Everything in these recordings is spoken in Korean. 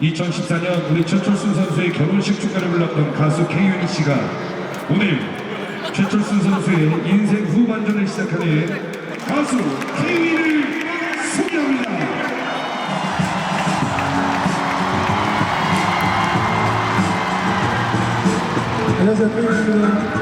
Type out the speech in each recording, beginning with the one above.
2014년 우리 최철순 선수의 결혼식 축가를 불렀던 가수 K윤희 씨가 오늘 최철순 선수의 인생 후반전을 시작하는 가수 K윤희를 소개합니다. 안녕하세요,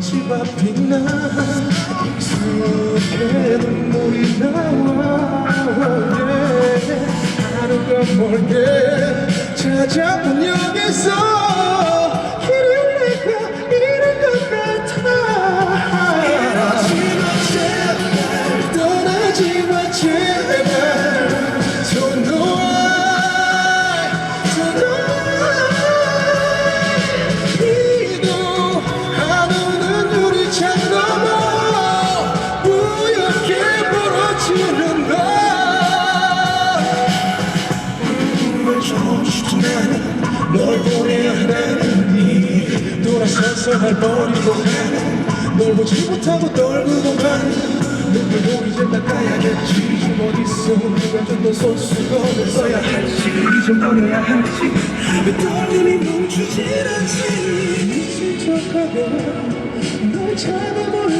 집 앞이 나. 익숙해 눈물이 나와. yeah. 하루가 멀게 찾아온 여기서 너머 뿌옇게 벌어지는 널널 좋고 싶은 나는 널 보내야 하나니 돌아서서 날 버리고 가는 널 보지 못하고 떨구고만 눈물도 이제 닦아야겠지. 좀 어딨어 누가 좀더 손수건을 써야 할지. 좀 버려야 할지. 왜 떨림이 멈추질 않지. 미친 척하며 널잡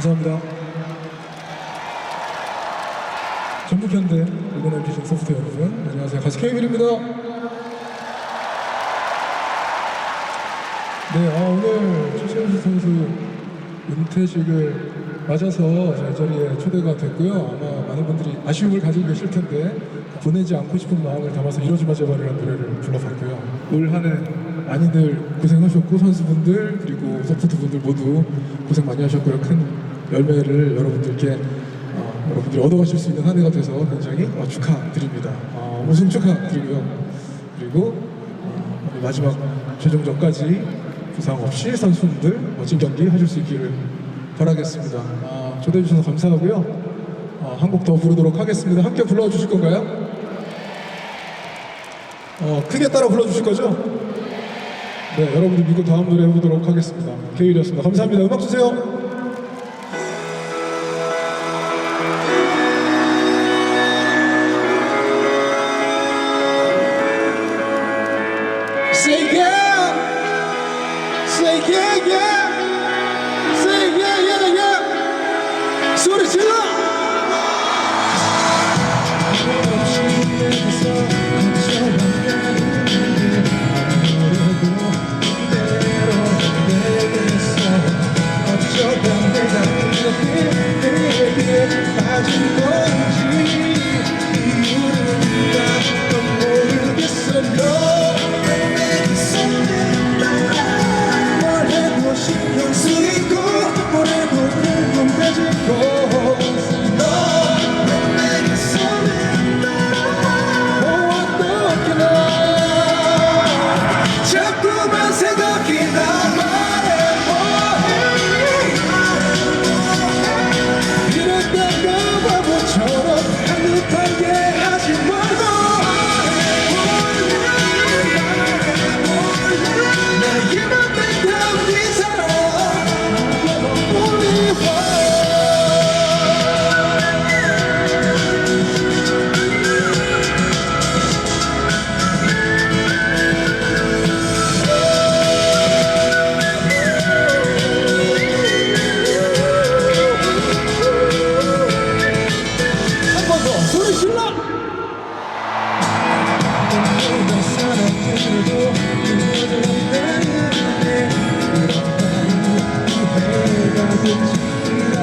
감사합니다. 전북현대 계신 소프트 여러분 안녕하세요 가수 케이블입니다. 네, 아, 오늘 최시현 선수 은퇴식을 맞아서 제 자리에 초대가 됐고요. 아마 많은 분들이 아쉬움을 가지고 계실 텐데 보내지 않고 싶은 마음을 담아서 이러지마 제발이라는 노래를 불러봤고요. 올 한해 많이들 고생하셨고 선수분들 그리고 서포트분들 모두 고생 많이 하셨고요. 큰 열매를 여러분들께 어, 여러분들이 얻어가실 수 있는 한 해가 돼서 굉장히 어, 축하드립니다. 어, 우승 축하드리고요. 그리고 어, 마지막 최종전까지 부상 없이 선수분들 멋진 경기 하실 수 있기를 바라겠습니다. 아, 초대해 주셔서 감사하고요. 어, 한곡 더 부르도록 하겠습니다. 함께 불러 주실 건가요? 어, 크게 따라 불러 주실 거죠? 네, 여러분들 믿고 다음 노래 해보도록 하겠습니다. 케이윌이었습니다. 감사합니다. 음악 주세요. Yeah, yeah, say yeah, yeah, yeah. 소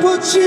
不及